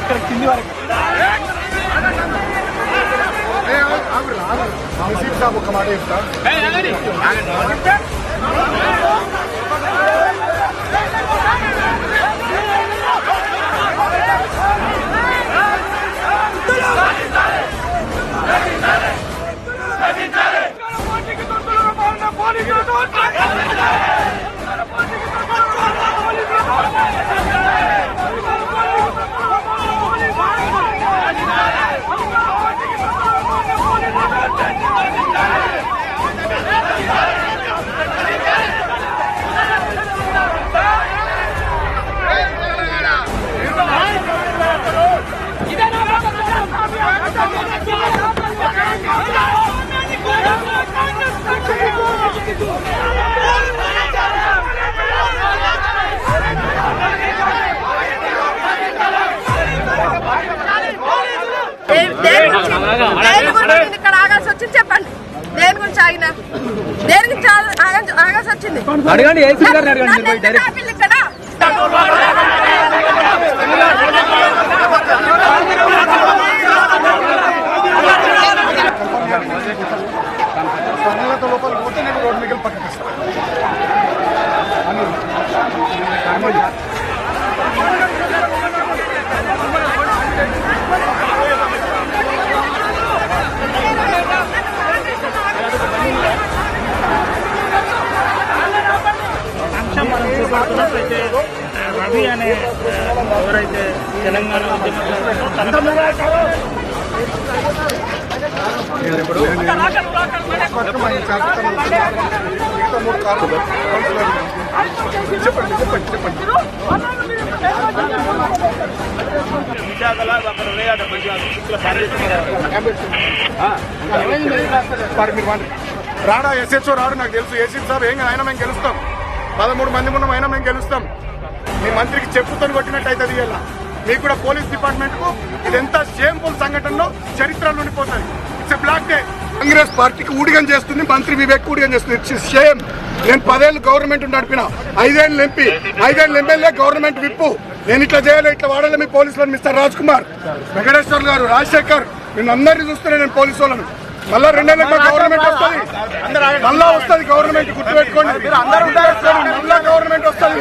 ఇక్కడ కింది వరకు ఒక మాట చెప్తా దేని గురించి ఆగిన? దేని గురించి ఆగ- ఆగ- ఆగాల్సి వచ్చింది అడగండి ఏసీ గారిని అడగండి డైరెక్ట్ ఆపిల్లు ఇక్కడ? సంఘాలతో లోపల పోతే నేను రోడ్డు మిగిలి పక్కకి ఇస్తాను అని కర్మది. రవి అనే ఎవరైతే తెలంగాణ చెప్పండి చెప్పండి చెప్పండి రాడా ఎస్హెచ్ఓ రాడు నాకు తెలుసు ఏసీ సార్ ఏం ఆయన మేము గెలుస్తాం పదమూడు మంది ఉన్నాం అయినా మేము గెలుస్తాం. మీ మంత్రికి చెప్పుతో కొట్టినట్టు అవుతుంది ఇలా మీకు కూడా పోలీస్ డిపార్ట్మెంట్కు ఇది ఎంత షేమ్ఫుల్ సంఘటనలో చరిత్రలో ఉండిపోతుంది ఇట్స్ బ్లాక్ డే కాంగ్రెస్ పార్టీకి ఊడిగం చేస్తుంది మంత్రి వివేక్ ఊడిగం చేస్తుంది. ఇట్స్ షేమ్ నేను పదేళ్ళు గవర్నమెంట్ నడిపిన. ఐదేళ్ళు ఎంపీ ఐదేళ్ళు ఎమ్మెల్యే గవర్నమెంట్ విప్పు. నేను ఇట్లా చేయాలి ఇట్లా వాడాలి మీ పోలీసులను మిస్టర్ రాజ్ కుమార్. వెంకటేశ్వర్ గారు రాజశేఖర్ నేను అందరినీ చూస్తున్నా నేను పోలీసు వాళ్ళను. మళ్ళా రెండేళ్ళకి గవర్నమెంట్ వస్తుంది. మళ్ళా వస్తుంది గవర్నమెంట్ గుర్తుపెట్టుకోండి. మళ్ళా గవర్నమెంట్ వస్తుంది.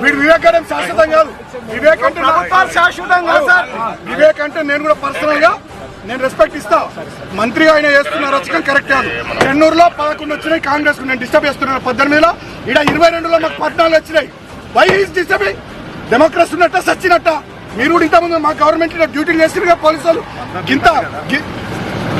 వీడు వివేక్ అంటే శాశ్వతం కాదు. వివేక్ అంటే శాశ్వతం కాదు సార్. వివేక్ అంటే నేను కూడా పర్సనల్గా నేను రెస్పెక్ట్ ఇస్తా. మంత్రిగా ఆయన చేస్తున్న రచకం కరెక్ట్ కాదు. చెన్నూరులో పదకొండు వచ్చినాయి కాంగ్రెస్ నేను డిస్టర్బ్ చేస్తున్నాను. పద్దెనిమిదిలో ఇక్కడ ఇరవై రెండులో మాకు పద్నాలుగు వచ్చినాయి. వై ఈస్ డిస్టర్బింగ్ డెమోక్రసీ ఉన్నట్ట సచ్చినట్ట. మీరు కూడా ఇంతకుముందు మా గవర్నమెంట్ డ్యూటీలు చేసిరుగా పోలీసు వాళ్ళు గి-